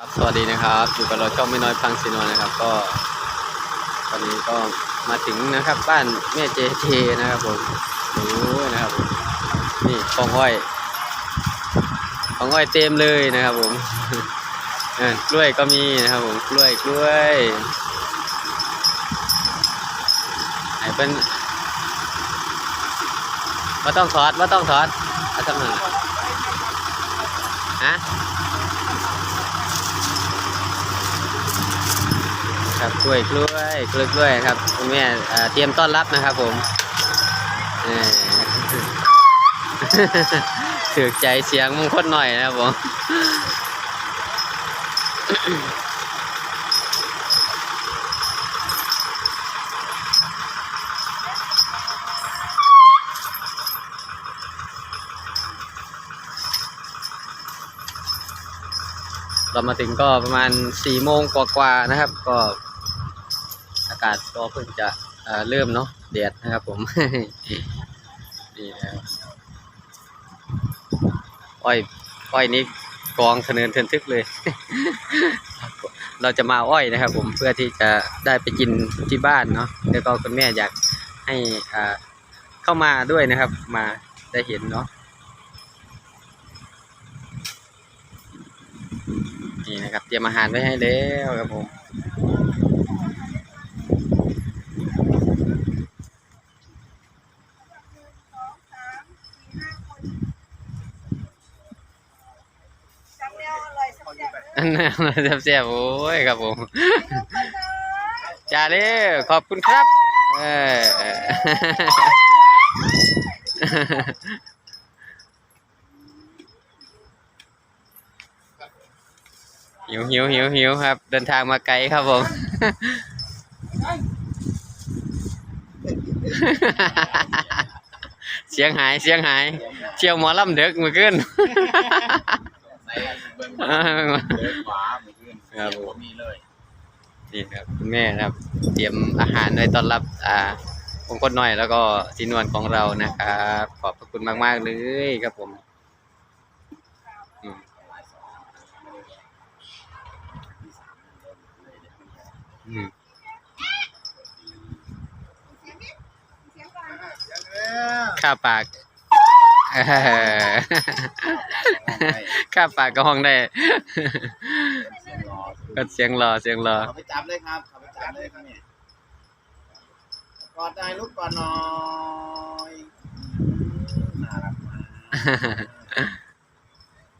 ครับสวัสดีนะครับอยู่กับเราช่องไม่น้อยฟังซีนวนะครับ ก็ตอนนี้ก็มาถึงนะครับ บ้านแม่เจเจนะครับผมโอ้ยนะครับนี่กองอ้อยกองอ้อยเต็มเลยนะครับผมกล้วยก็มีนะครับผมกล้วยกล้วยไหนเป็นว่าต้องถอดว่าต้องถอดอาทำไมฮะ ครับกล้วยกล้วยกล้วยกล้วยครับคุณแม่เตรียมต้อนรับนะครับผมเออถือใจเสียงมงคลหน่อยนะครับผมเรามาถึงก็ประมาณสี่โมงกว่าๆนะครับ ก็ากาศก็เพิ่งจะเริ่มเนาะแดดนะครับผมนี่นะครับอ้อยอ้อยนี้กองเสนินเทินทึกเลย เราจะมาอ้อยนะครับ ผมเพื่อที่จะได้ไปกินที่บ้านเนาะแล้วก็คุณแม่อยากให้อ่าเข้ามาด้วยนะครับ มาได้เห็นเนาะนี่นะครับ เตรียมอาหารไว้ให้แล้วครับผม จำแนว อร่อยสักอย่างอันนั้นแซ่บๆโอ้ยครับผมจ้าเด้อขอบคุณครับเออหิวหิวหิวหิวครับ เดินทางมาไกลครับผมเสียงหายเสียงหาย เที่ยวหมอลำเด็กมือขึ้น เดินขวามือขึ้นครับเสียงผม มีเลยนี่ครับคุณแม่นะครับ เตรียมอาหารไว้ต้อนรับ อ่าองค์คนน้อยแล้วก็จีนวลของเรานะครับ ขอบพระคุณมากๆเลยครับผมอืมอืมเสียงก่อนด้วยค่าปาก เออค่าปากก็ห้องได้ ก็เสียงรอเสียงรอเขาไปจับเลยครับเขาไปจับเลยครับเนี่ยกอดได้ลูกกอดหน่อยน่ารักมาก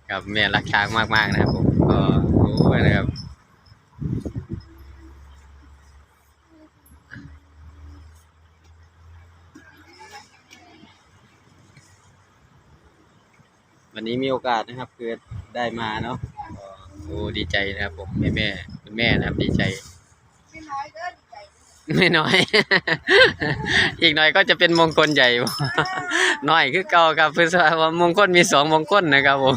ครับแม่รักช้างมากๆนะครับผมก็โอ้ยนะครับ วันนี้มีโอกาสนะครับคือได้มาเนาะโอ้ดีใจนะครับผมแม่แม่คุณแม่นะครับดีใจ ไม่น้อยเด้อดีใจไม่น้อย อีกหน่อยก็จะเป็นมงคลใหญ่น้อยคือเก่าครับเพื่อว่ามงคลมีสองมงคลนะครับผม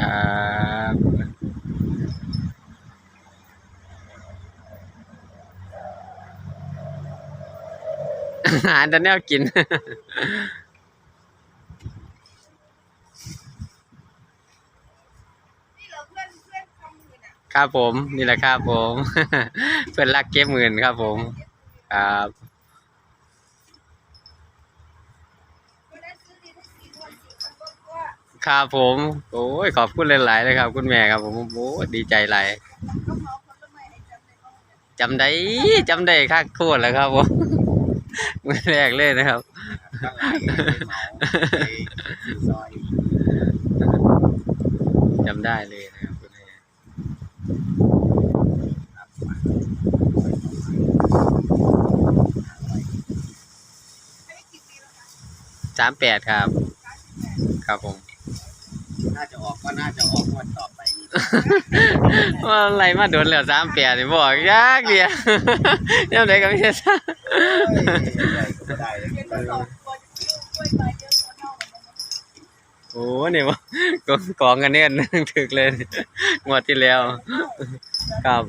ครับอาหารแต่แนวกินนี่เหราเพื่อนเพื่อนทำอยู่น่ะครับผม นี่แหละครับผม เพื่อนรักเก็บหมื่นครับผม ครับ วันนั้นซื้อดีทั้งสี่คนสี่คนก็ก็ ครับผม โอ้ยขอบคุณหลายๆเลยครับ คุณแม่ครับผมโอ้ดีใจหลายก็เลไม้ให้จำในห้องเนี่ยจำได้จำได้คักโคตรแล้วครับผมมือแรกเลยนะครับจำได้เลยนะครับคุณแม่สามแปดครับ ครับผม น่าจะออกก็น่าจะออกงวดต่อไปนี่ว่าอะไรมาโดนเหลือสามเปีดนี่บอกยากเดียวยังไงก็ไม่ใช่ซะได้โอ้เนี่ยว่ากองกองกันเน่นถึกเลยงวดที่แล้วครับ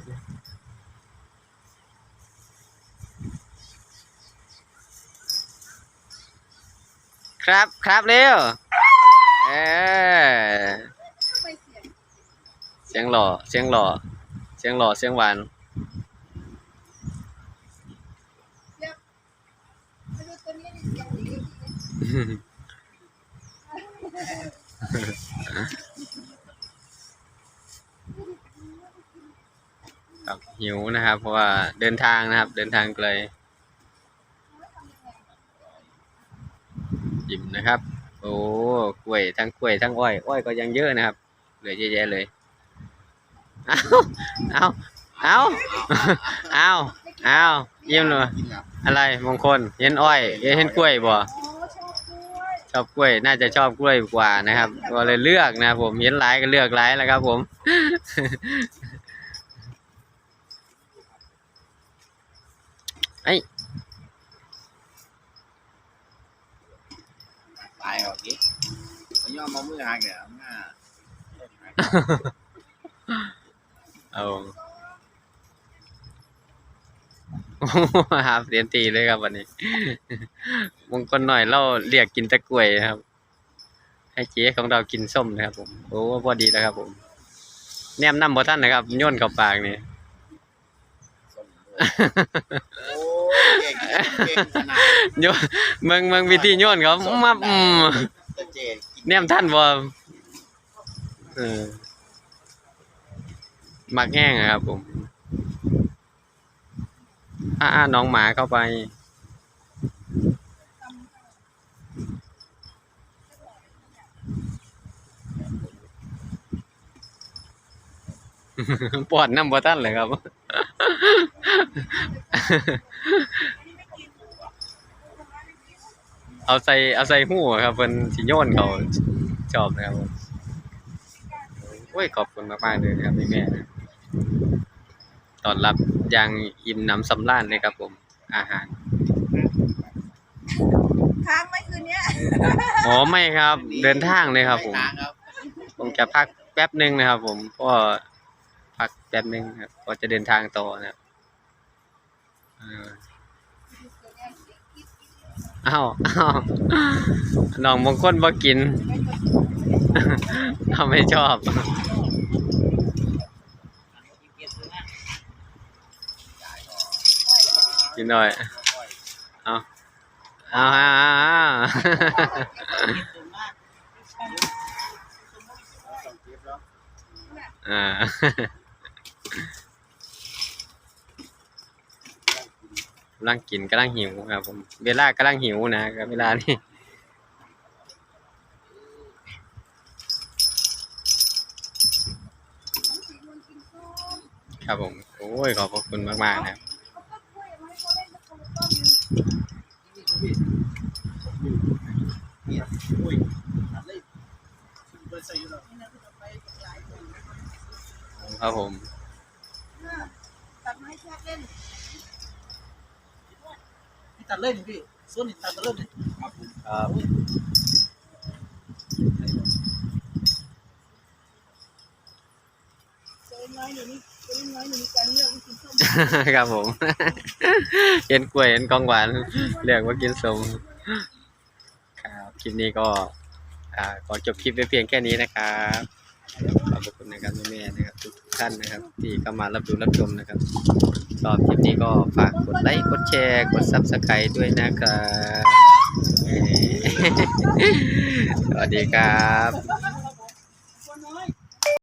ครับครับเร็ว เออเสียงหล่อ เสียงหล่อ เสียงหล่อ เสียงหวานครับหิวนะครับ เพราะว่าเดินทางนะครับ เดินทางไกลอิ่มนะครับ โอ้กล้วยทั้งกล้วยทั้งอ้อยอ้อยก็ยังเยอะนะครับ เหลือเยอะแยะเลยเอาเอาเอาเอาเอาเยี่ยมเลยกินแล้วอะไรมงคลเห็นอ้อยเห็นกล้วยบ่อ๋อชอบกล้วยชอบกล้วยน่าจะชอบกล้วยกว่านะครับก็เลยเลือกนะครับผมเห็นหลายก็เลือกหลายแล้วครับผมไอ้ ตายออกนี้ มาย่อมมามือหักเนี่ยมาเอาครับเรียนตีเลยครับวันนี้มงคลหน่อยเราเรียกกินแตะกล้วยนะครับ ให้เจ๊ของเรากินส้มนะครับ ผมโอ้พอดีแล้วครับ ผม แนมน้ำบ่ท่านนะครับโย่นเข้าปากนี่ส้มโอ้เก่งเก่งขนาดโยนเมืองเมืองวิธีโยนเขามาอืมตะ เนกินแนมท่านบ่เออมักแห้งอะครับผมอ่าน้องหมาเข้าไป ปอดน้ำบ่ทันเลยครับ เอาใส่เอาใส่หูอะครับเพิ่นสิโยนเขาชอบนะครับผมโอ้ยขอบคุณมากๆเลยนะครับพี่แม่นะตอนรับอย่างอิ่มหนำสำราญเลยครับผม อาหารค้างไหมคืนเนี้ยอ๋อไม่ครับ เดินทางเลยครับ ผมทางครับผมจะพักแป๊บหนึ่งนะครับ ผมก็พักแป๊บหนึ่งครับก็จะเดินทางต่อนะครับเอ้าวอ้าวน้องมงคลบ่กินเขาไม่ชอบ กินหน่อย เอาเอาเอาเอาเอา อ่ากำลังกินกำลังหิวครับ ผมเวลากำลังหิวนะครับเวลานี้ครับผมโอ้ยขอบพระคุณมากๆนะครับเขากนแล้วเขาต้มเนี่ยอุ้ยตับครับผม ตัดไม้แค่เล่น พี่ ตัดเล่นพี่ส่วนนี้ตัดเล่นเลยครับเจอน้อยหนูนี่เจอน้อยหนูมีการเลือกวิธีส้มครับผมเห็นกล้วยเห็นกองหวานเรียกว่ากินสมครับคลิปนี้ก็อ่าขอจบคลิปไว้เพียงแค่นี้นะครับ ขอบคุณนะครับแม่นะครับทุกท่านนะครับ ที่เข้ามารับดูรับชมนะครับชอบคลิปนี้ก็ฝากกดไลค์กดแชร์กดซับสไครต์ด้วยนะครับสวัสดีครับ